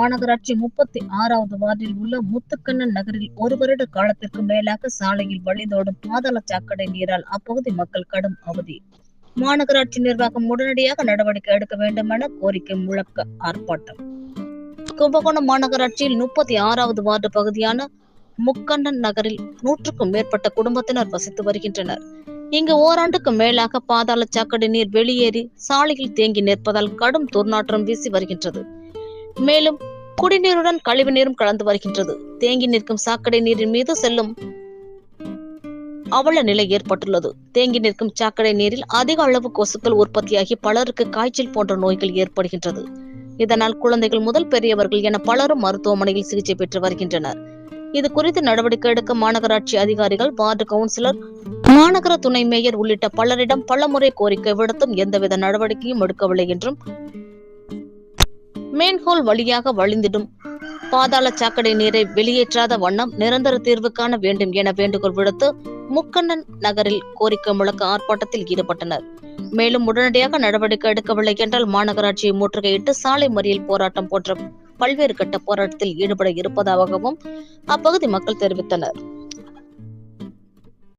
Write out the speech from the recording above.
மாநகராட்சி முப்பத்தி ஆறாவது வார்டில் உள்ள முத்துக்கண்ணன் நகரில் ஒரு வருட காலத்திற்கு மேலாக சாலையில் வழிந்தோடும் பாதாள சாக்கடை நீரால் அப்பகுதி மக்கள் கடும் அவதி. மாநகராட்சி நிர்வாகம் உடனடியாக நடவடிக்கை எடுக்க வேண்டும் என கோரிக்கை முழக்க ஆர்ப்பாட்டம். கும்பகோணம் மாநகராட்சியில் முப்பத்தி ஆறாவது வார்டு பகுதியான முக்கண்ணன் நகரில் நூற்றுக்கும் மேற்பட்ட குடும்பத்தினர் வசித்து வருகின்றனர். இங்கு ஓராண்டுக்கு மேலாக பாதாள சாக்கடை நீர் வெளியேறி சாலையில் தேங்கி நிற்பதால் கடும் துர்நாற்றம் வீசி வருகின்றது. மேலும் குடிநீருடன் கழிவு நீரும் கலந்து வருகின்றது. தேங்கி நிற்கும் சாக்கடை நீரின் மீது செல்லும் அவல நிலை ஏற்பட்டுள்ளது. தேங்கி நிற்கும் சாக்கடை நீரில் அதிக அளவு கொசுக்கள் உற்பத்தியாகி பலருக்கு காய்ச்சல் போன்ற நோய்கள் ஏற்படுகின்றது. இதனால் குழந்தைகள் முதல் பெரியவர்கள் என பலரும் மருத்துவமனையில் சிகிச்சை பெற்று வருகின்றனர். இது குறித்து நடவடிக்கை எடுக்க மாநகராட்சி அதிகாரிகள் வார்டு கவுன்சிலர் மாநகர துணை மேயர் உள்ளிட்ட பலரிடம் பலமுறை கோரிக்கை விடுத்தும் எந்தவித நடவடிக்கையும் எடுக்கவில்லை என்றும் மேன்ஹோல் வழியாக வழிந்திடும். பாதாள சாக்கடை நீரை வெளியேற்றாத வண்ணம் நிரந்தர தீர்வு காண வேண்டும் என வேண்டுகோள் விடுத்து முக்கண்ணன் நகரில் கோரிக்கை முழக்க ஆர்ப்பாட்டத்தில் ஈடுபட்டனர். மேலும் உடனடியாக நடவடிக்கை எடுக்கவில்லை என்றால் மாநகராட்சியை முற்றுகையிட்டு சாலை மறியல் போராட்டம் போன்ற பல்வேறு கட்ட போராட்டத்தில் ஈடுபட இருப்பதாகவும் அப்பகுதி மக்கள் தெரிவித்தனர்.